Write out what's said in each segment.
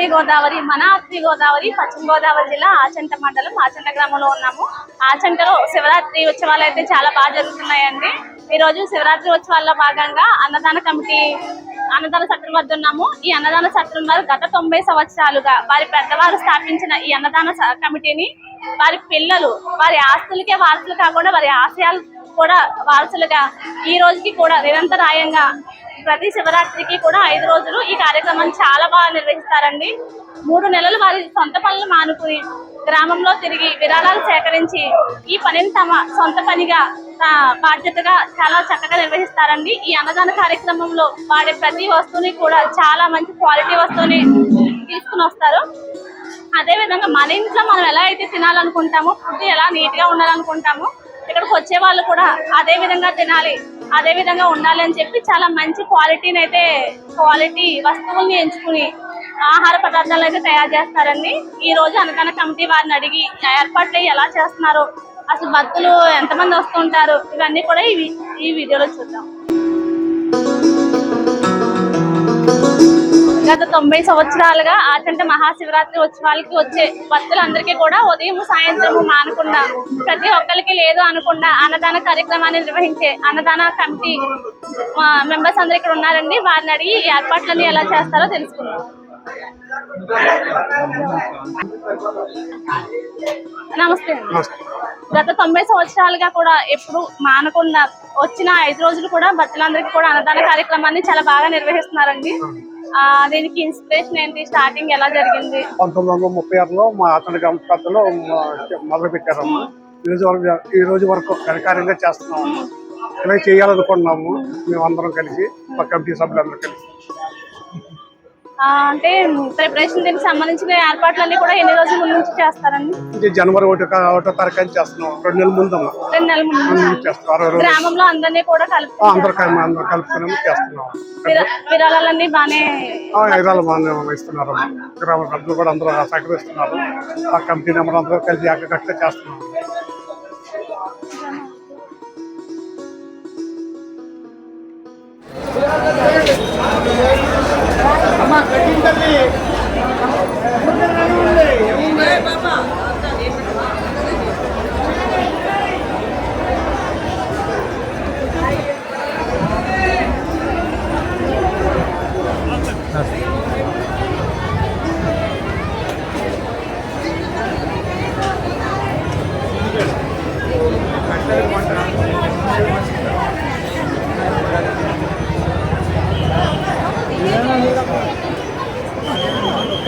ఆత్మీయ గోదావరి మన ఆత్మీయ గోదావరి పశ్చిమ గోదావరి జిల్లా ఆచంట మండలం ఆచంట గ్రామంలో ఉన్నాము. ఆచంటలో శివరాత్రి ఉత్సవాలు అయితే చాలా బాగా జరుగుతున్నాయండి. ఈ రోజు శివరాత్రి ఉత్సవాల్లో భాగంగా అన్నదాన కమిటీ అన్నదాన సత్రం వద్ద ఉన్నాము. ఈ అన్నదాన సత్రం వారు గత తొంభై సంవత్సరాలుగా వారి పెద్దవారు స్థాపించిన ఈ అన్నదాన కమిటీని వారి పిల్లలు వారి ఆస్తులకే వారసులు కాకుండా వారి ఆశయాలు కూడా వారసులుగా ఈ రోజుకి కూడా నిరంతరాయంగా ప్రతి శివరాత్రికి కూడా ఐదు రోజులు ఈ కార్యక్రమాన్ని చాలా బాగా నిర్వహిస్తారండి. మూడు నెలలు వారి సొంత పనులు మానుకుని గ్రామంలో తిరిగి విరాళాలు సేకరించి ఈ పనిని తమ సొంత పనిగా బాధ్యతగా చాలా చక్కగా నిర్వహిస్తారండి. ఈ అన్నదాన కార్యక్రమంలో వాడే ప్రతి వస్తువుని కూడా చాలా మంచి క్వాలిటీ వస్తువుని తీసుకుని వస్తారు. అదే విధంగా మన ఇంట్లో మనం ఎలా అయితే తినాలనుకుంటామో ఫుడ్ ఎలా నీట్గా ఉండాలనుకుంటామో ఇక్కడికి వచ్చే వాళ్ళు కూడా అదే విధంగా తినాలి అదే విధంగా ఉండాలి అని చెప్పి చాలా మంచి క్వాలిటీని అయితే క్వాలిటీ వస్తువుల్ని ఎంచుకుని ఆహార పదార్థాలు అయితే తయారు చేస్తారండి. ఈ రోజు అనకన కమిటీ వారిని అడిగి ఏర్పాట్లు ఎలా చేస్తున్నారు? అసలు భక్తులు ఎంతమంది వస్తుంటారు ఇవన్నీ కూడా ఈ ఈ వీడియోలో చూద్దాం. గత తొంభై సంవత్సరాలుగా ఆచంట మహాశివరాత్రి ఉత్సవాలకి వచ్చే భక్తులందరికీ కూడా ఉదయం సాయంత్రం మానకుండా ప్రతి ఒక్కరికి లేదు అనకుండా అన్నదాన కార్యక్రమాన్ని నిర్వహించే అన్నదాన కమిటీ మెంబర్స్ అందరు ఇక్కడ ఉన్నారండి. వారిని అడిగి ఏర్పాట్లన్నీ ఎలా చేస్తారో తెలుసుకుందాం. నమస్తే అండి. గత తొంభై సంవత్సరాలుగా కూడా ఎప్పుడు మానకుండా వచ్చిన ఐదు రోజులు కూడా భక్తులందరికీ కూడా అన్నదాన కార్యక్రమాన్ని చాలా బాగా నిర్వహిస్తున్నారండి. దీనికి ఇన్స్పిరేషన్ ఏంటి? స్టార్టింగ్ ఎలా జరిగింది? పంతొమ్మిది వందల ముప్పై ఆరులో మా అతని గ్రామ మొదలు పెట్టారమ్మా ఈ రోజు వరకు ఈ రోజు వరకు ఘనకార్యంగా చేస్తున్నాము ఇలా చేయాలనుకున్నాము. మేమందరం కలిసి మా కమిటీ సభ్యులందరూ కలిసి. అంటే ప్రిపరేషన్ దీనికి సంబంధించిన ఏర్పాట్లన్నీ కూడా ఎన్ని రోజుల ముందు నుంచి చేస్తారండి? జనవరి ఒకటి ఒకటో తారీఖు అని చేస్తున్నాం. రెండు నెలల ముందు రెండు నెలల ముందు. చేస్తాం గ్రామంలో అందరినీ కూడా కలిపి అందరూ కలుపుకుని చేస్తున్నాం. విరా- విరాళాలన్నీ బాగానే ఐదాలు బాగానే ఇస్తున్నారు గ్రామ సభ్యులు కూడా అందరూ సహకరిస్తున్నారు. ఆ కమిటీ నెంబర్ అందరూ కలిసి ఏకగట్టిగా చేస్తున్నాం. papá, papá, papá, papá, papá, papá, papá, papá,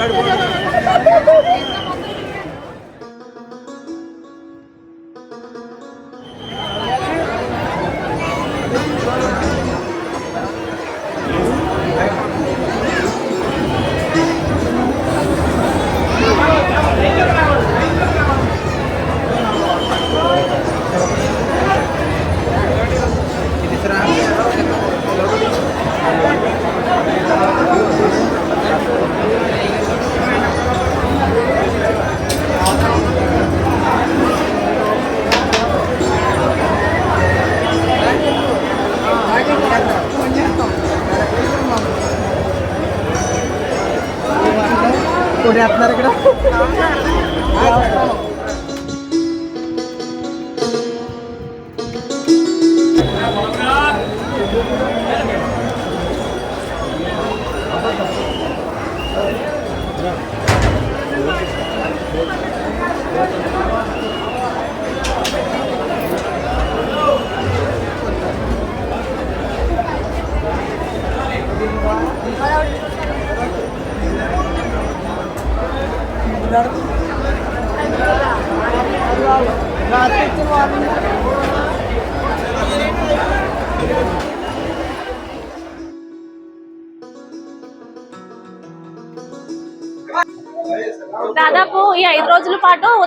Ricardo,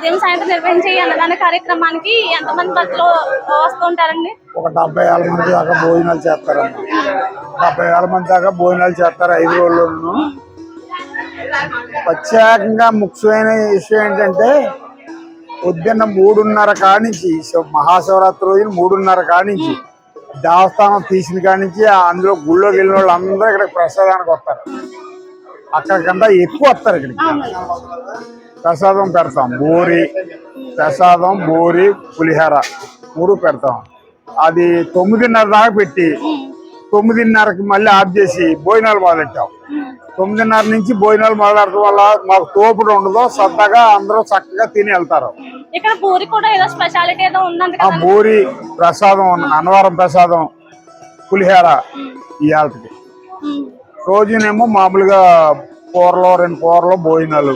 ఉదయం సాయంత్రం నిర్వహించే అన్నదాన కార్యక్రమానికి ఎంతమంది భక్తులు వస్తుంటారండి ఒక డెబ్బై వేల మంది దాకా భోజనాలు చేస్తారండి డెబ్బై వేల మంది దాకా భోజనాలు చేస్తారు ఐదు రోజుల్లోనూ. ప్రత్యేకంగా ముఖ్యమైన విషయం ఏంటంటే పొద్దున్న మూడున్నర కానించి శివ- మహాశివరాత్రి రోజున మూడున్నర కానించి దేవస్థానం తీసిన కానించి అందులో గుళ్ళోకి వెళ్ళిన వాళ్ళు అందరూ ఇక్కడ ప్రసాదానికి వస్తారు. అక్కడికంటే ఎక్కువ వస్తారు ఇక్కడికి. ప్రసాదం పెడతాం. బూరి ప్రసాదం బూరి పులిహోర మూడు పెడతాం. అది తొమ్మిదిన్నర దాకా పెట్టి తొమ్మిదిన్నరకి మళ్ళీ ఆఫ్ చేసి భోజనాలు మొదలెట్టాం. తొమ్మిదిన్నర నుంచి భోజనాలు మొదలెట్టడం వల్ల మాకు తోపుడు ఉండదు సరదాగా అందరూ చక్కగా తిని వెళ్తారు. ఇక్కడ పూరి కూడా ఏదో స్పెషాలిటీ ఏదో ఉందంట ఆ బూరి ప్రసాదం అన్నవరం ప్రసాదం పులిహోర ఇవాళకి. రోజునేమో మామూలుగా కూరలు రెండు కూరలు భోజనాలు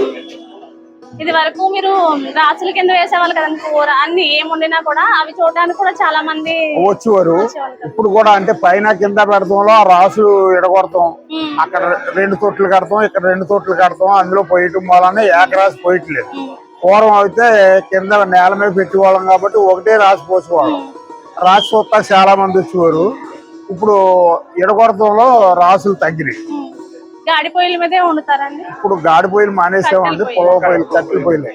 ఇది వరకు మీరు రాసుల కింద వేసేవాళ్ళు కదండి కూర అన్ని ఏం వండినా కూడా అవి చూడడానికి కూడా చాలా మంది వచ్చేవారు. ఇప్పుడు కూడా అంటే పైన కింద పెడతాంలో ఆ రాసులు ఎడగొడతాం. అక్కడ రెండు తొట్లు కడతాం ఇక్కడ రెండు తొట్లు కడతాం అందులో పోయటం వలన ఏకరాశి పోయట్లేదు. పూర్వం అయితే కింద నేల మీద పెట్టేవాళ్ళం కాబట్టి ఒకటే రాసి పోసేవాళ్ళం. రాసి చూస్తా చాలా మంది వచ్చేవారు. ఇప్పుడు ఎడగొడతంలో రాసులు తగ్గినాయి. గాడి పొయ్యిల మీదే వండుతారండి? ఇప్పుడు గాడి పొయ్యిలు మానేసామండి పొలవ పొయ్యిలు. కట్టెల పొయ్యిలు.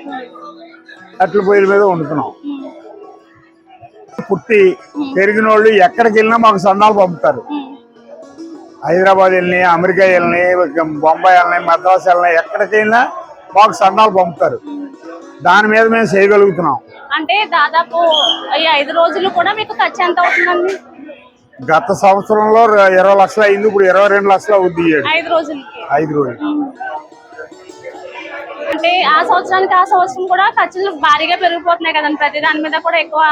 కట్టెల పొయ్యిల మీద వండుతున్నాం. పుట్టి పెరిగిన వాళ్ళు ఎక్కడికి వెళ్ళినా మాకు సందాలు పంపుతారు. హైదరాబాద్ వెళ్ళి అమెరికా వెళ్ళి బొంబాయి వెళ్ళి మద్రాసు వెళ్ళి ఎక్కడికి వెళ్ళినా మాకు సందాలు పంపుతారు. దాని మీద మేము చేయగలుగుతున్నాం. అంటే దాదాపు ఐదు రోజులు కూడా మీకు ఖర్చు ఎంత అవుతుందండి? గత సంవత్సరంలో ఇరవై లక్షలు అయింది ఇప్పుడు ఇరవై రెండు లక్షలు అవుద్ది. ఐదు రోజులు. అంటే ఆ సంవత్సరానికి ఆ సంవత్సరం కూడా ఖర్చులు భారీగా పెరిగిపోతున్నాయి కదండి. ప్రతి దాని మీద కూడా ఎక్కువ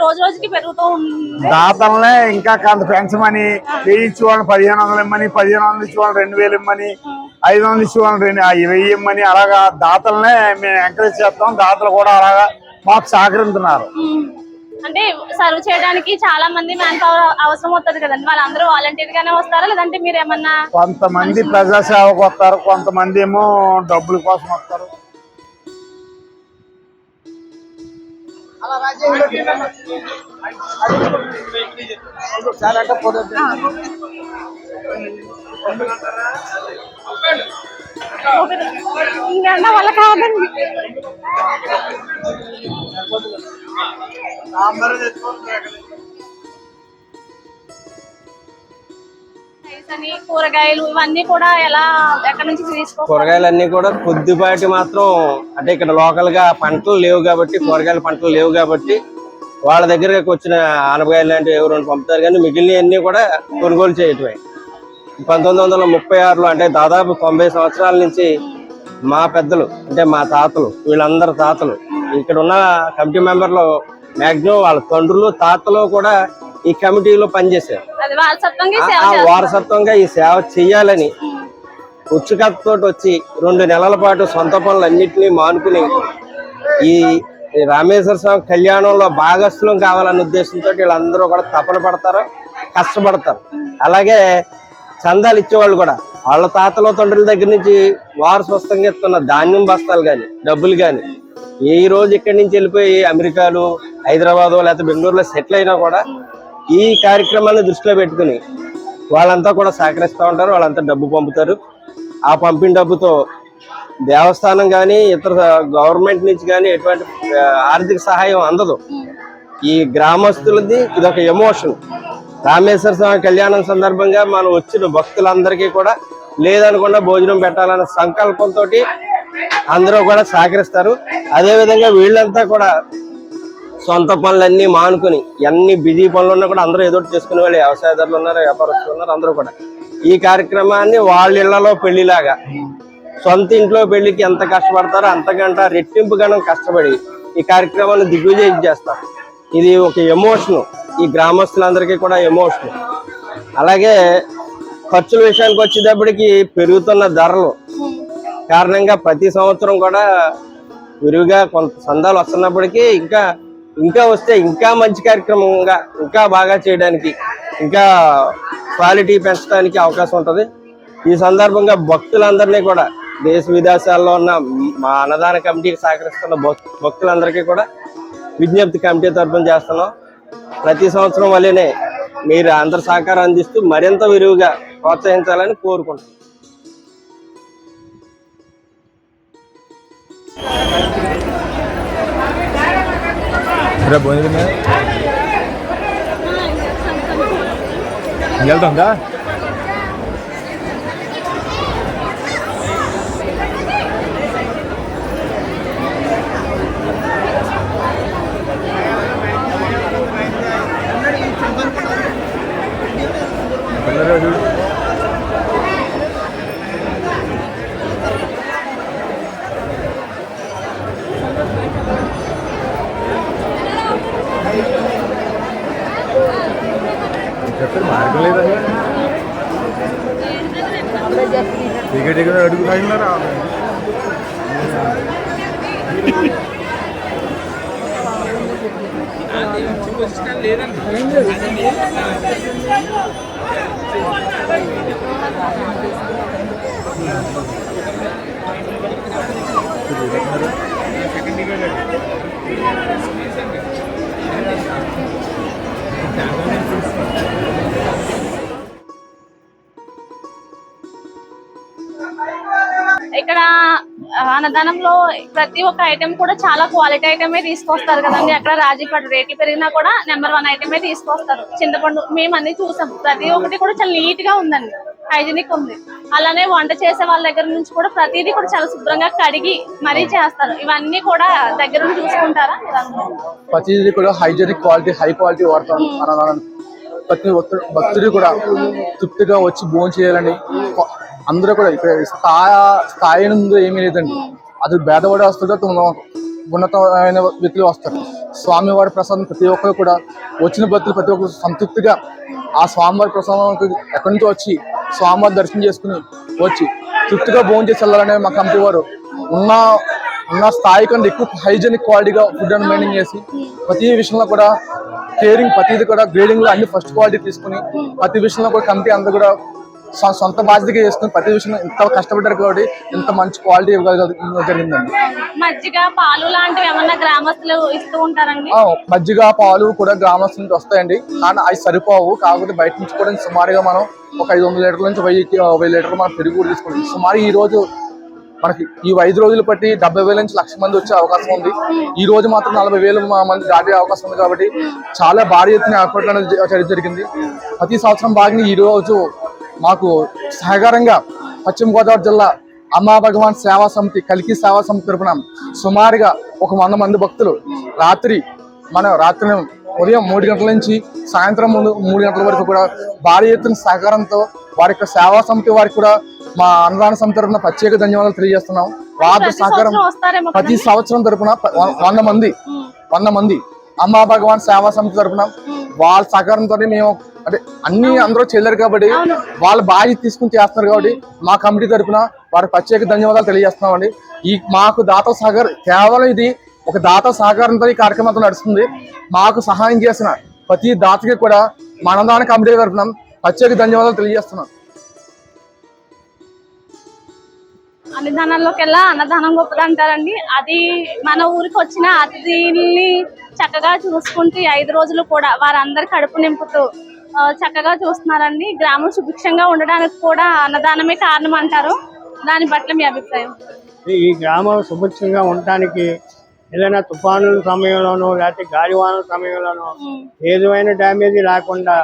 రోజు రోజుకి పెరుగుతూ ఉంది. దాతలనే ఇంకా కొంత పెంచమని వెయ్యి ఇచ్చి వాళ్ళని పదిహేను వందలు ఇమ్మని పదిహేను వందలు ఇచ్చి వాళ్ళని రెండు వేలు ఇమ్మని ఐదు వందలు ఇచ్చి వాళ్ళని రెండు వెయ్యి ఇమ్మని అలాగా దాతలనే మేము ఎంకరేజ్ చేస్తాం. దాతలు కూడా అలాగా మాకు సహకరిస్తున్నారు. అంటే సర్వ్ చేయడానికి చాలా మంది మ్యాన్ పవర్ అవసరం అవుతుంది కదండి. వాళ్ళందరూ వాలంటీర్ గానే వస్తారా? లేదంటే మీరు ఏమన్నా కొంతమంది ప్రజాసేవకు వస్తారు కొంతమంది ఏమో డబ్బుల కోసం వస్తారు. వాళ్ళ కాదండి. అని కూరగాయలు ఇవన్నీ కూడా ఎలా ఎక్కడి నుంచి తీసుకో కూరగాయలన్నీ కూడా కొద్దిపాటి మాత్రం అంటే ఇక్కడ లోకల్గా పంటలు లేవు కాబట్టి కూరగాయల పంటలు లేవు కాబట్టి వాళ్ళ దగ్గరకు వచ్చిన ఆనపకాయలు లాంటివి ఎవరు పంపుతారు కానీ మిగిలినవన్నీ కూడా కొనుగోలు చేయటమే. పంతొమ్మిది వందల ముప్పై ఆరులో అంటే దాదాపు తొంభై సంవత్సరాల నుంచి మా పెద్దలు అంటే మా తాతలు వీళ్ళందరు తాతలు ఇక్కడ ఉన్న కమిటీ మెంబర్లు మాక్సిమం వాళ్ళ తండ్రులు తాతలు కూడా ఈ కమిటీలో పనిచేశారు. వారసత్వంగా ఈ సేవ చెయ్యాలని ఉత్సుకతతో వచ్చి రెండు నెలల పాటు సొంత పనులన్నింటినీ మానుకుని ఈ ఈ రామేశ్వర స్వామి కళ్యాణంలో భాగస్థులం కావాలన్న ఉద్దేశంతో వీళ్ళందరూ కూడా తపన పడతారు కష్టపడతారు. అలాగే చందాలు ఇచ్చేవాళ్ళు కూడా. వాళ్ళ తాతల తండ్రుల దగ్గర నుంచి వారు స్వస్థంగా ఇస్తున్న ధాన్యం బస్తాలు కానీ డబ్బులు కానీ ఏ రోజు ఇక్కడి నుంచి వెళ్ళిపోయి అమెరికాలు హైదరాబాద్ లేకపోతే బెంగళూరులో సెటిల్ అయినా కూడా ఈ కార్యక్రమాన్ని దృష్టిలో పెట్టుకుని వాళ్ళంతా కూడా సహకరిస్తూ ఉంటారు. వాళ్ళంతా డబ్బు పంపుతారు. ఆ పంపిన డబ్బుతో దేవస్థానం కానీ ఇతర గవర్నమెంట్ నుంచి కానీ ఎటువంటి ఆర్థిక సహాయం అందదు. ఈ గ్రామస్తులది ఇది ఒక ఎమోషన్. రామేశ్వర స్వామి కళ్యాణం సందర్భంగా మనం వచ్చిన భక్తులందరికీ కూడా లేదనకుండా భోజనం పెట్టాలనే సంకల్పంతో అందరూ కూడా సహకరిస్తారు. అదేవిధంగా వీళ్ళంతా కూడా సొంత పనులన్నీ మానుకుని ఎన్ని బిజీ పనులు ఉన్నా కూడా అందరూ ఏదో చేసుకునే వాళ్ళు వ్యవసాయదారులు ఉన్నారు వ్యాపారస్తులు ఉన్నారు అందరూ కూడా. ఈ కార్యక్రమాన్ని వాళ్ళ ఇళ్ళలో పెళ్ళిలాగా సొంత ఇంట్లో పెళ్ళికి ఎంత కష్టపడతారో అంతకంట రెట్టింపు గణం కష్టపడి ఈ కార్యక్రమాన్ని దిగ్విజయం చేస్తారు. ఇది ఒక ఎమోషన్. ఈ గ్రామస్తులందరికీ కూడా ఎమోషన్. అలాగే ఖర్చుల విషయానికి వచ్చేటప్పటికి పెరుగుతున్న ధరలు. కారణంగా ప్రతి సంవత్సరం కూడా విరివిగా కొంత సందాలు వస్తున్నప్పటికీ ఇంకా ఇంకా వస్తే ఇంకా మంచి కార్యక్రమంగా ఇంకా బాగా చేయడానికి ఇంకా క్వాలిటీ పెంచడానికి అవకాశం ఉంటుంది. ఈ సందర్భంగా భక్తులందరినీ కూడా దేశ విదేశాల్లో ఉన్న మా అన్నదాన కమిటీకి సహకరిస్తున్న భక్తులందరికీ కూడా విజ్ఞప్తి కమిటీ తరఫున చేస్తున్నాం. ప్రతి సంవత్సరం వల్లనే మీరు అందరి సహకారం అందిస్తూ మరింత విరివిగా ప్రోత్సహించాలని కోరుకుంటున్నాను వెళ్తుందా വളരെ ഒരു മാർഗങ്ങളിൽ തന്നെ ടിക്കറ്റ് ടിക്കറ്റ് എടുക്കുന്ന കഴിഞ്ഞാണ് అది చూసిన లేదండి అది లేదు అడుగుతున్నారా ఇక్కడ అన్నదానంలో ప్రతి ఒక్క ఐటెం కూడా చాలా క్వాలిటీ ఐటమే తీసుకొస్తారు కదండి. అక్కడ రాజీ పడు రేట్లు పెరిగినా కూడా నెంబర్ వన్ ఐటమే తీసుకొస్తారు. చింతపండు మేము అన్ని చూసాం. ప్రతి ఒక్కటి కూడా చాలా నీట్గా ఉందండి. హైజీనిక్ ఉంది. అలానే వంట చేసే వాళ్ళ దగ్గర నుంచి కూడా ప్రతిదీ కూడా చాలా శుభ్రంగా కడిగి మరీ చేస్తారు. ఇవన్నీ కూడా దగ్గర నుంచి చూసుకుంటారా? ప్రతిదీ కూడా హైజీనిక్ క్వాలిటీ హై క్వాలిటీ వాడతాం. ప్రతి భక్తుడు కూడా తృప్తిగా వచ్చి భోజనం చేయాలని అందరూ కూడా ఇక్కడ స్థాయి స్థాయి నుండి ఏమీ లేదండి. అది భేదపడి వస్తుందో ఉన్నతమైన వ్యక్తులు వస్తారు. స్వామివారి ప్రసాదం ప్రతి ఒక్కరు కూడా వచ్చిన భక్తులు ప్రతి ఒక్కరు సంతృప్తిగా ఆ స్వామివారి ప్రసాదం ఎక్కడి నుంచో వచ్చి స్వామివారి దర్శనం చేసుకుని వచ్చి తృప్తిగా భోజనం చేసి వెళ్ళాలనే మా కమిటీ వారు ఉన్న ఉన్న స్థాయి కంటే ఎక్కువ హైజీనిక్ క్వాలిటీగా ఫుడ్ అండ్ మెయింటైన్ చేసి ప్రతి విషయంలో కూడా కేరింగ్ ప్రతిది కూడా గ్రేడింగ్లో అన్ని ఫస్ట్ క్వాలిటీ తీసుకుని ప్రతి విషయంలో కూడా కమిటీ అంతా కూడా సొంత బాధ్యతగా చేసుకుని ప్రతి విషయంలో ఇంత కష్టపడ్డారు కాబట్టి ఇంత మంచి క్వాలిటీ ఇవ్వగల జరిగిందండి. మజ్జిగ పాలు లాంటివి ఏమన్నా గ్రామస్తులు ఇస్తూ ఉంటారండి? మజ్జిగ పాలు కూడా గ్రామస్తుల నుంచి వస్తాయండి. కానీ అవి సరిపోవు. కాకపోతే బయట నుంచి కూడా సుమారుగా మనం ఒక ఐదు వందల లీటర్ల నుంచి వెయ్యి వెయ్యి లీటర్లు మనం పెరుగు కూడా తీసుకోండి సుమారు ఈ రోజు మనకి ఈ ఐదు రోజులు బట్టి డెబ్బై వేల నుంచి లక్ష మంది వచ్చే అవకాశం ఉంది. ఈ రోజు మాత్రం నలభై వేల మంది దాటే అవకాశం ఉంది కాబట్టి చాలా భారీ ఎత్తున ఏర్పాట్లు జరిగింది. ప్రతి సంవత్సరం భాగంగా ఈ రోజు మాకు సహకారంగా పశ్చిమ గోదావరి జిల్లా అమ్మా భగవాన్ సేవా సమితి కలికి సేవా సమితి తరపున సుమారుగా ఒక వంద మంది భక్తులు రాత్రి మన రాత్రి ఉదయం మూడు గంటల నుంచి సాయంత్రం ముందు మూడు గంటల వరకు కూడా భారీ ఎత్తున సహకారంతో వారి యొక్క సేవా సమితి వారికి కూడా మా అన్నదాన సమితి తరపున ప్రత్యేక ధన్యవాదాలు తెలియజేస్తున్నాం. వారి సహకారం ప్రతి? సంవత్సరం తరపున వ- వంద మంది వంద మంది అమ్మా భగవాన్ సేవా సమితి తరపున వాళ్ళ సహకారంతో మేము అంటే అన్ని అందరూ చేయలేరు కాబట్టి వాళ్ళ బాధ్యత తీసుకుని చేస్తున్నారు కాబట్టి మా కమిటీ తరపున వారికి ప్రత్యేక ధన్యవాదాలు తెలియజేస్తున్నామండి. ఈ మాకు దాత సహకారం కేవలం ఇది ఒక దాత సహకారంతో ఈ కార్యక్రమం నడుస్తుంది. మాకు సహాయం చేసిన ప్రతి దాతకి కూడా మా అన్నదాన కమిటీ తరపున ప్రత్యేక ధన్యవాదాలు తెలియజేస్తున్నాం. అన్నదానంలోకెల్లా అన్నదానం గొప్పది అంటారండి అది మన ఊరికి వచ్చిన అతిథిని చక్కగా చూసుకుంటూ ఐదు రోజులు కూడా వారందరి కడుపు నింపుతూ చక్కగా చూస్తున్నారండి. గ్రామం సుభిక్షంగా ఉండడానికి కూడా అన్నదానమే కారణం అంటారు. దాని పట్ల మీ అభిప్రాయం. ఈ గ్రామం సుభిక్షంగా ఉండటానికి ఏదైనా తుఫానుల సమయంలోనూ లేకపోతే గాలివానల సమయంలోనూ ఏదైనా డ్యామేజ్ లేకుండా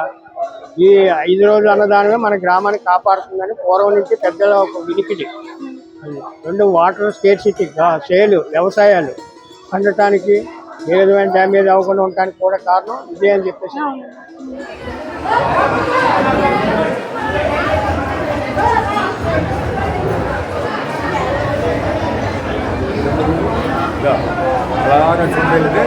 ఈ ఐదు రోజుల అన్నదానమే మన గ్రామాన్ని కాపాడుతుందని పూర్వం నుంచి పెద్దల ఒక వినికిడి. రెండు వాటర్ స్కేర్సిటీ సేలు వ్యవసాయాలు. పండటానికి ఏ విధమైన డ్యామేజ్ అవ్వకుండా ఉండటానికి కూడా కారణం ఇదే అని చెప్పేసి. అలా నడుచుకుంటూ వెళ్తే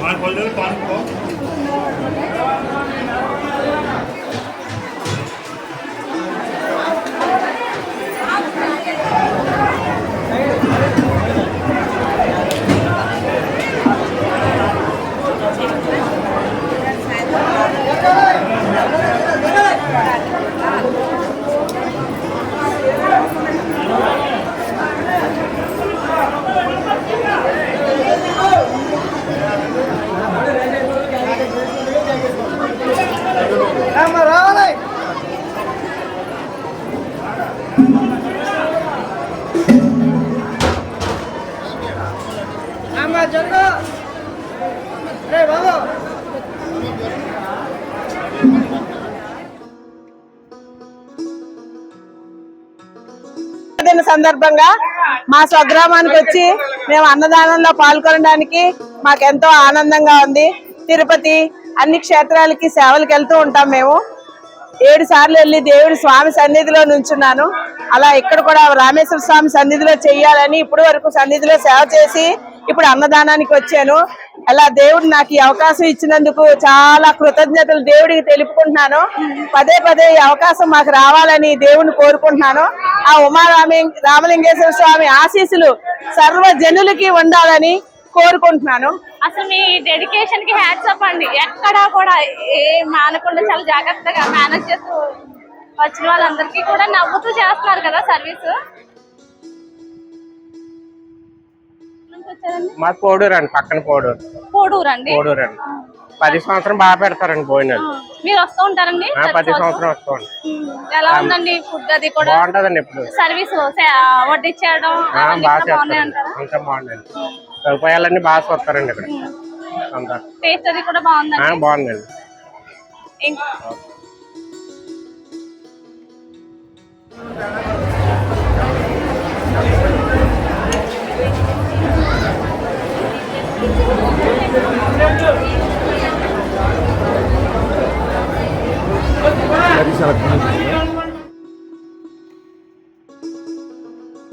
पान होल्डर पान को దిన సందర్భంగా మా స్వగ్రామానికి వచ్చి మేము అన్నదానంలో పాల్గొనడానికి మాకెంతో ఆనందంగా ఉంది. తిరుపతి అన్ని క్షేత్రాలకి సేవలకు వెళ్తూ ఉంటాం మేము. ఏడు సార్లు వెళ్ళి దేవుడి స్వామి సన్నిధిలో నుంచున్నాను. అలా ఇక్కడ కూడా రామేశ్వర స్వామి సన్నిధిలో చేయాలని ఇప్పుడు వరకు సన్నిధిలో సేవ చేసి ఇప్పుడు అన్నదానానికి వచ్చాను. అలా దేవుడు నాకు ఈ అవకాశం ఇచ్చినందుకు చాలా కృతజ్ఞతలు దేవుడికి తెలుపుకుంటున్నాను. పదే పదే ఈ అవకాశం మాకు రావాలని దేవుడిని కోరుకుంటున్నాను. ఆ ఉమా రామే రామలింగేశ్వర స్వామి ఆశీస్సులు సర్వ జనులకి ఉండాలని కోరుకుంటున్నాను. అసలు మీ డెడికేషన్కి హ్యాట్స్ అప్ అండి. ఎక్కడా కూడా ఏ మానకుండా చాలా జాగ్రత్తగా మేనేజ్ చేస్తూ వచ్చిన వాళ్ళందరికీ కూడా నవ్వుతూ చేస్తున్నారు కదా సర్వీస్ వచ్చారండి మా పోడూరు అండి పక్కన పోడూరు కోడూరు. అండి పోడూరు అండి పది సంవత్సరం బాగా పెడతారండి భోజనాలు. మీరు వస్తూ ఉంటారండి? ఆ, ప్రతి సంవత్సరం? వస్తామండి ఉమ్, ఎలా ఉందండి ఫుడ్ అది కూడా? బాగుంటదండి ఇప్పుడు. సర్వీస్ వడ్డించడం ఆ, అవన్నీ బాగా కూడా బాగున్నాయి చేస్తారండి అంటారా? అంతా బాగుందండి. సదుపాయాలన్నీ బాగా చూస్తారండి ఇక్కడ. అంతా. టేస్ట్ అది కూడా ఆ, బాగుందండి.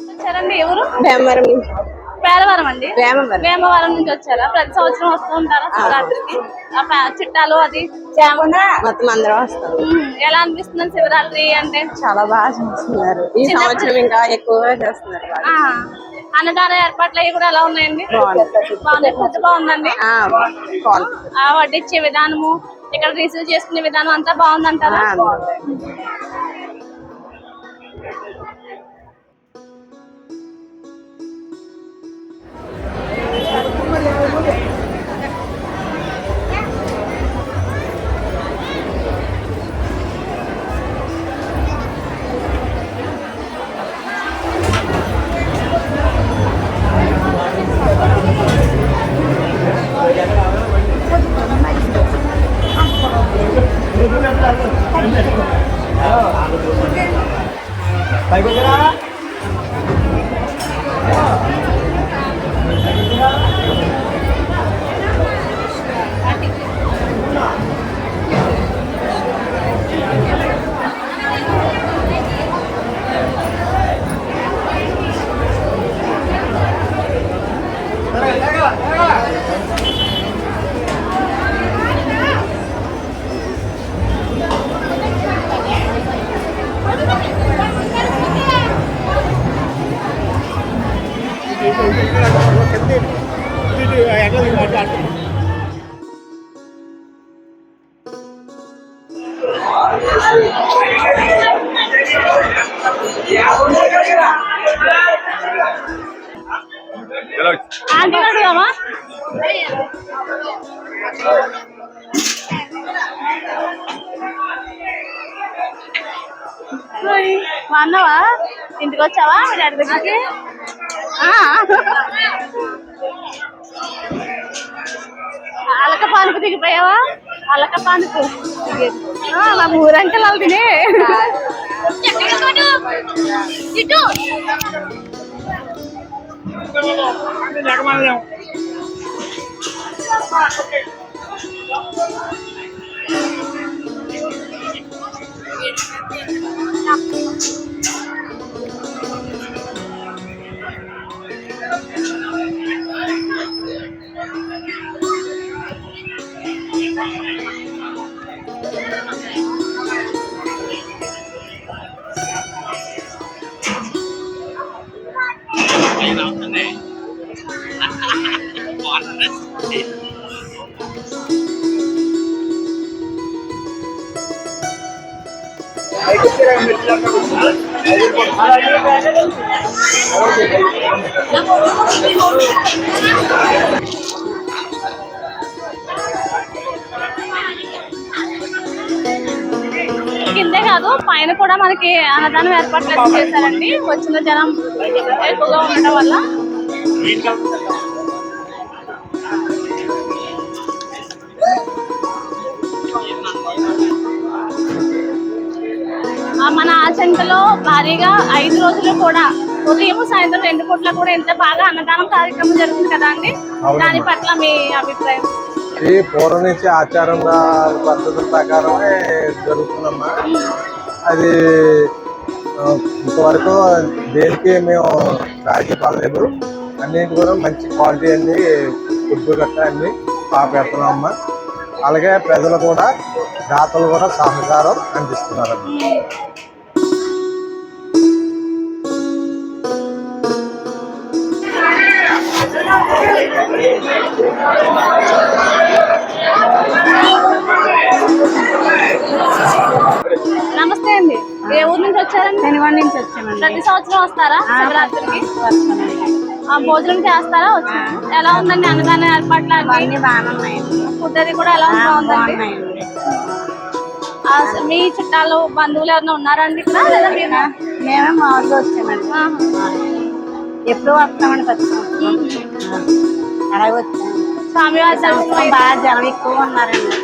వచ్చారండి ఎవరు? భీమవరం పేరవరం అండి? భీమవరం. వేమవరం నుంచి వచ్చారా? ప్రతి సంవత్సరం వస్తూ ఉంటారా శివరాత్రికి? చిట్టాలు అది? మొత్తం అందరం వస్తారు. ఉమ్, ఎలా అనిపిస్తుంది శివరాత్రి అంటే? చాలా బాగా చేస్తున్నారు ఈ చిన్నప్పుడు- సంవత్సరం ఇంకా ఎక్కువగా చేస్తున్నారు. ఆ, అన్నదాన ఏర్పాట్లు అవి కూడా ఎలా ఉన్నాయండి? బాగుంది. బాగుందండి? ఆ, బాగుంది. ఆ వడ్డిచ్చే విధానము? ఇక్కడ రిసీవ్ చేసుకునే విధానం అంతా బాగుందంటారా? ఆ, బాగుంది. ఆంటీ అడుగుదామా హాయ్, అన్నవా ఇంటికి వచ్చావా? మీ డాడీ దగ్గరికి? అలక పానుకు దిగిపోయావా అలక పానుకు ఆ, నాకు ఊరంకలు వాళ్ళు తినే ఇటు కిందే కూడా మనకి అన్నదానం ఏర్పాట్లు చేశారండి. వచ్చిన జనం ఎక్కువగా ఉండటం వల్ల. మన ఆచంటలో భారీగా ఐదు రోజులు కూడా ఉదయం సాయంత్రం రెండు పూట్ల కూడా ఎంత బాగా అన్నదానం కార్యక్రమం జరుగుతుంది కదా అండి? దాని పట్ల మీ అభిప్రాయం? పూర్వం నుంచి ఆచారంగా పద్ధతుల ప్రకారమే జరుగుతుందమ్మా. అది ఇంతవరకు దేనికి మేము రాజీ పడలేదు. అన్నింటి కూడా మంచి క్వాలిటీ అన్ని ఫుడ్ గట్రా అన్ని బాగా పెడుతున్నామమ్మా. అలాగే ప్రజలు కూడా దాతలు కూడా సహకారం అందిస్తున్నారు అమ్మ అండి ఏ ఊరు నుంచి వచ్చారండి? శనివారం నుంచి వచ్చామండి ప్రతి సంవత్సరం వస్తారా? శివరాత్రికి? ఆ, భోజనం చేస్తారా? ఎలా ఉందండి అన్నదాన ఏర్పాట్లు అన్ని? అన్ని బాగానే ఉన్నాయండి. ఫుడ్ అది కూడా ఎలా స- మీ చుట్టాలు బంధువులు ఎవరైనా ఉన్నారండి ఇక్కడ లేదా మీరు మేమే? మామూలుగా వచ్చామండి. ఎప్పుడు వస్తామండి అలాగే వచ్చాము స్వామివారి దర్శనం బాగా జనం ఎక్కువ ఉన్నారండి.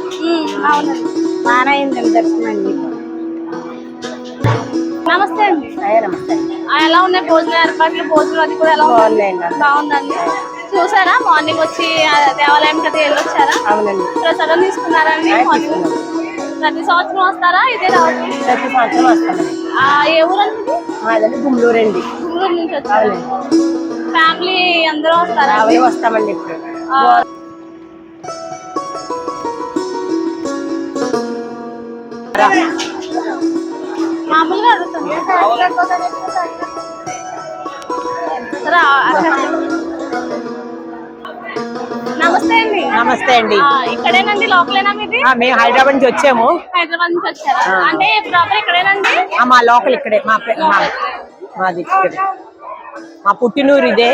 అవునండి. బాగానే అయిందండి దర్శనం అండి. నమస్తే అండి. నమస్తే. ఎలా ఉన్నాయి భోజన ఏర్పాట్లు? భోజనం అది కూడా ఎలా బాగున్నాయండి బాగుందండి. చూసారా? మార్నింగ్ వచ్చి దేవాలయం కదా వెళ్ళొచ్చారా? అవునండి. ప్రసాదం తీసుకున్నారండి మార్నింగ్. ప్రతి సంవత్సరం వస్తారా? ఇదే రావచ్చు ప్రతి సంవత్సరం వస్తామండి ఆ, ఏ ఊరండి? మాదండి అండి. గుంటూరు నుంచి వచ్చారు. ఫ్యామిలీ అందరూ వస్తారా అవే వస్తామండి ఇప్పుడు. ఆ, మామూలుగా అడుగుతుంది. నమస్తే అండి. నమస్తే అండి. ఇక్కడేనండి లోకలేనా మీది? మేము హైదరాబాద్ నుంచి వచ్చాము. హైదరాబాద్ నుంచి వచ్చారా? అంటే ప్రాపర్ ఇక్కడేనండి? ఆ, మా లోకల్ ఇక్కడే మా మాది ఇక్కడే. మా పుట్టినూరు ఇదే.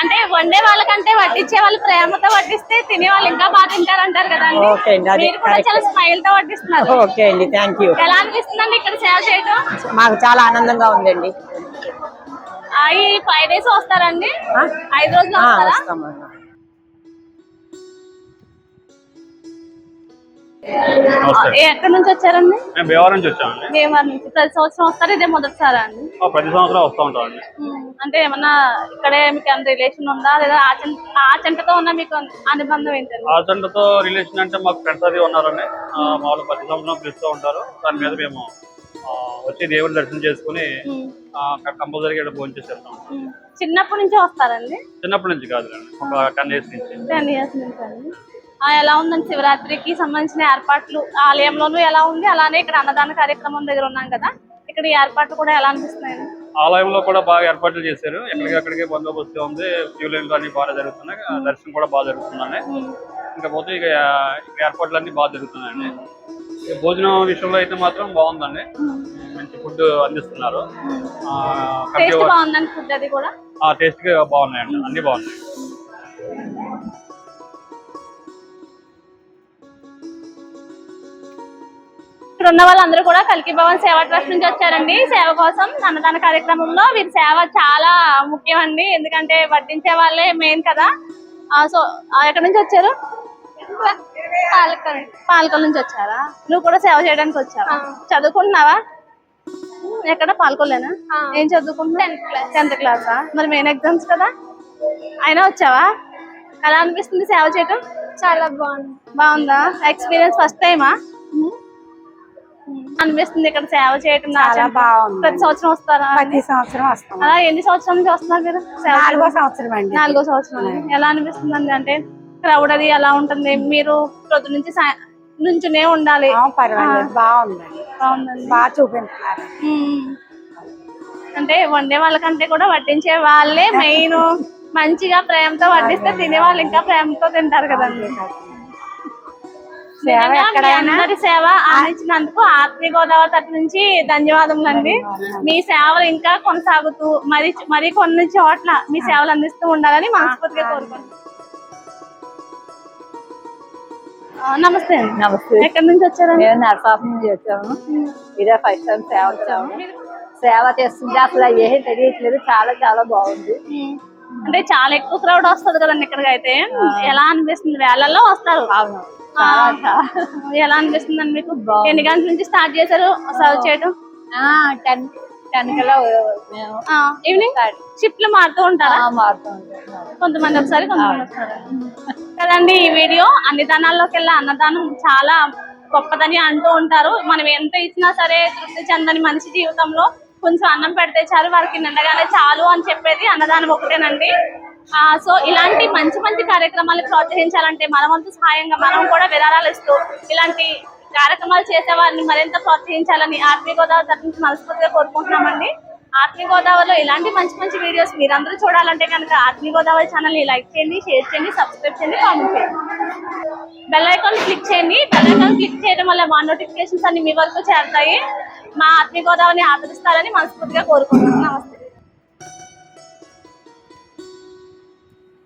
అంటే వండే వాళ్ళకంటే వడ్డించే వాళ్ళు ప్రేమతో వడ్డిస్తే తినే వాళ్ళు ఇంకా బాగా తింటారు అంటారు కదండి. ఓకే అండి, అది మీరు కూడా. చాలా స్మైల్తో వడ్డిస్తున్నారు. ఓకే అండి థ్యాంక్ యూ ఎలా అనిపిస్తుందండి ఇక్కడ సేవ చేయడం మాకు చాలా ఆనందంగా ఉందండి. ఈ ఫైవ్ డేస్ వస్తారండి? ఐదు రోజులు వస్తారా? ఎక్కడి నుంచి వచ్చారండి? మేము భీమవరం నుంచి వచ్చామండి. భీమవరం నుంచి. ప్రతి సంవత్సరం వస్తారు? ఇదే మొదటిసారా అండి? ప్రతి సంవత్సరం వస్తూ ఉంటామండి. ఉమ్, అంటే ఏమన్నా ఇక్కడే మీకు ఏమైనా రిలేషన్ ఉందా? లేదా ఆచంట ఆచంటతో ఉన్న మీకు అనుబంధం ఏంటండి? ఆచండతో రిలేషన్ అంటే మాకు ఫ్రెండ్స్ అది ఉన్నారండి. మామూలు ప్రతి సంవత్సరం పిలుస్తూ ఉంటారు. దాని మీద మేము వచ్చి దేవుడి దర్శనం చేసుకుని ఉమ్, కంపల్సరీగా ఇక్కడ భోజనం చేసి వెళ్తాం. ఉమ్. చిన్నప్పటి నుంచి వస్తారండి? చిన్నప్పటి నుంచి కాదులేండి. ఒక టెన్ ఇయర్స్ నుంచి. టెన్ ఇయర్స్ నుంచి అండి. ఎలా ఉందండి శివరాత్రికి సంబంధించిన ఏర్పాట్లు? ఆలయంలోనూ ఎలా ఉంది? అలానే ఇక్కడ అన్నదాన కార్యక్రమం దగ్గర ఉన్నాం కదా. ఇక్కడ ఏర్పాట్లు కూడా ఎలా అనిపిస్తున్నాయండి? ఆలయంలో కూడా బాగా ఏర్పాట్లు చేశారు. ఎక్కడికక్కడికి బందోబస్తు ఉంది. క్యూ లైన్లు అన్ని బాగా జరుగుతున్నాయి. దర్శనం కూడా బాగా జరుగుతుందండి ఇంకా పోతే ఇక ఏర్పాట్లు అన్ని బాగా జరుగుతున్నాయండి. భోజనం విషయంలో అయితే మాత్రం బాగుందండి. మంచి ఫుడ్ అందిస్తున్నారు. టేస్ట్ బాగుందండి ఫుడ్ అది కూడా? టేస్ట్గా బాగున్నాయండి. అన్ని బాగున్నాయి. ఇక్కడ ఉన్న వాళ్ళందరూ కూడా కల్కి భవన్ సేవా ట్రస్ట్ నుంచి వచ్చారండి. సేవ కోసం అన్నదాన కార్యక్రమంలో వీరి సేవ చాలా ముఖ్యం అండి ఎందుకంటే వడ్డించే వాళ్ళే మెయిన్ కదా. సో ఎక్కడి నుంచి వచ్చారు? పాలకల్ పాలకల్ నుంచి వచ్చారా? నువ్వు కూడా సేవ చేయడానికి వచ్చావా? చదువుకుంటున్నావా? ఎక్కడ? పాలకొల్లేనా? ఏం చదువుకుంటున్నావు? టెన్త్ క్లాసా మరి మెయిన్ ఎగ్జామ్స్ కదా? అయినా వచ్చావా? ఎలా అనిపిస్తుంది సేవ చేయటం? చాలా బాగుంది. బాగుందా? ఎక్స్పీరియన్స్ ఫస్ట్ టైమా అనిపిస్తుంది ఇక్కడ సేవ చేయటం చాలా బాగుంది. ప్రతి సంవత్సరం వస్తారా? ప్రతి సంవత్సరం వస్తాం. అలా ఎన్ని సంవత్సరాల నుంచి వస్తున్నారు మీరు నాలుగో సంవత్సరం అండి నాలుగో సంవత్సరం. ఎలా అనిపిస్తుంది అంటే క్రౌడ్ అది ఎలా ఉంటుంది? మీరు ప్రొద్దు నుంచి నుంచునే ఉండాలి. పర్వాలేదు. బాగుందండి. బాగుందండి. బాగా చూపించారు. అంటే వండే వాళ్ళకంటే కూడా వడ్డించే వాళ్ళే మెయిన్ మంచిగా ప్రేమతో వడ్డిస్తే తినే వాళ్ళు ఇంకా ప్రేమతో తింటారు కదండి. సేవ అందరి సేవ అందించినందుకు ఆత్మీయ గోదావరి తరపు నుంచి ధన్యవాదములు అండి మీ సేవలు ఇంకా కొనసాగుతూ మరి మరి కొన్ని చోట్ల మీ సేవలు అందిస్తూ ఉండాలని మనస్ఫూర్తిగా కోరుకుంటున్నాను నమస్తే అండి. నమస్తే. ఎక్కడి నుంచి వచ్చారండి? మేము నరసాపు నుంచి వచ్చాము. ఇదే ఫస్ట్ టైం సేవ వచ్చాము. సేవ చేస్తుంటే అసలు ఏం తెలియట్లేదు. చాలా చాలా బాగుంది. అంటే చాలా ఎక్కువ క్రౌడ్ వస్తుంది కదండి ఇక్కడికి అయితే ఎలా అనిపిస్తుంది? వేలల్లో వస్తారు. అవును. ఎలా అనిపిస్తుందండి మీకు? ఎన్ని గంటల నుంచి స్టార్ట్ చేశారు సర్వ్ చేయడం టెన్ టెన్ కల్లా ఈవినింగ్ షిఫ్ట్లు మారుతూ ఉంటారా? మారుతూ ఉంటాం కొంతమంది ఒకసారి. కదండి ఈ వీడియో అన్ని దానాల్లోకి వెళ్ళి అన్నదానం చాలా గొప్పదని అంటూ ఉంటారు. మనం ఎంత ఇచ్చినా సరే తృప్తి చెందని మనిషి జీవితంలో కొంచెం అన్నం పెడితే చాలు వారికి నిండగానే చాలు అని చెప్పేది అన్నదానం ఒకటేనండి. సో ఇలాంటి మంచి మంచి కార్యక్రమాలు ప్రోత్సహించాలంటే మనమంతు సహాయంగా మనం కూడా విరాళాలు ఇస్తూ ఇలాంటి కార్యక్రమాలు చేసే వారిని మరింత ప్రోత్సహించాలని ఆర్మీ గోదావరి తరఫు మనస్ఫూర్తిగా కోరుకుంటున్నామండి. ఆత్మీ గోదావరిలో ఇలాంటి మంచి మంచి వీడియోస్ మీరందరూ చూడాలంటే కనుక ఆత్మీ గోదావరి ఛానల్ని లైక్ చేయండి షేర్ చేయండి సబ్స్క్రైబ్ చేయండి కామెంట్ చేయండి. బెల్ ఐకాన్ క్లిక్ చేయండి. బెల్ ఐకాన్ క్లిక్ చేయడం వల్ల మా నోటిఫికేషన్స్ అన్ని మీ వరకు చేరుతాయి. మా ఆత్మీ గోదావరిని ఆదరిస్తారని మనస్ఫూర్తిగా కోరుకుంటున్నాం. నమస్తే.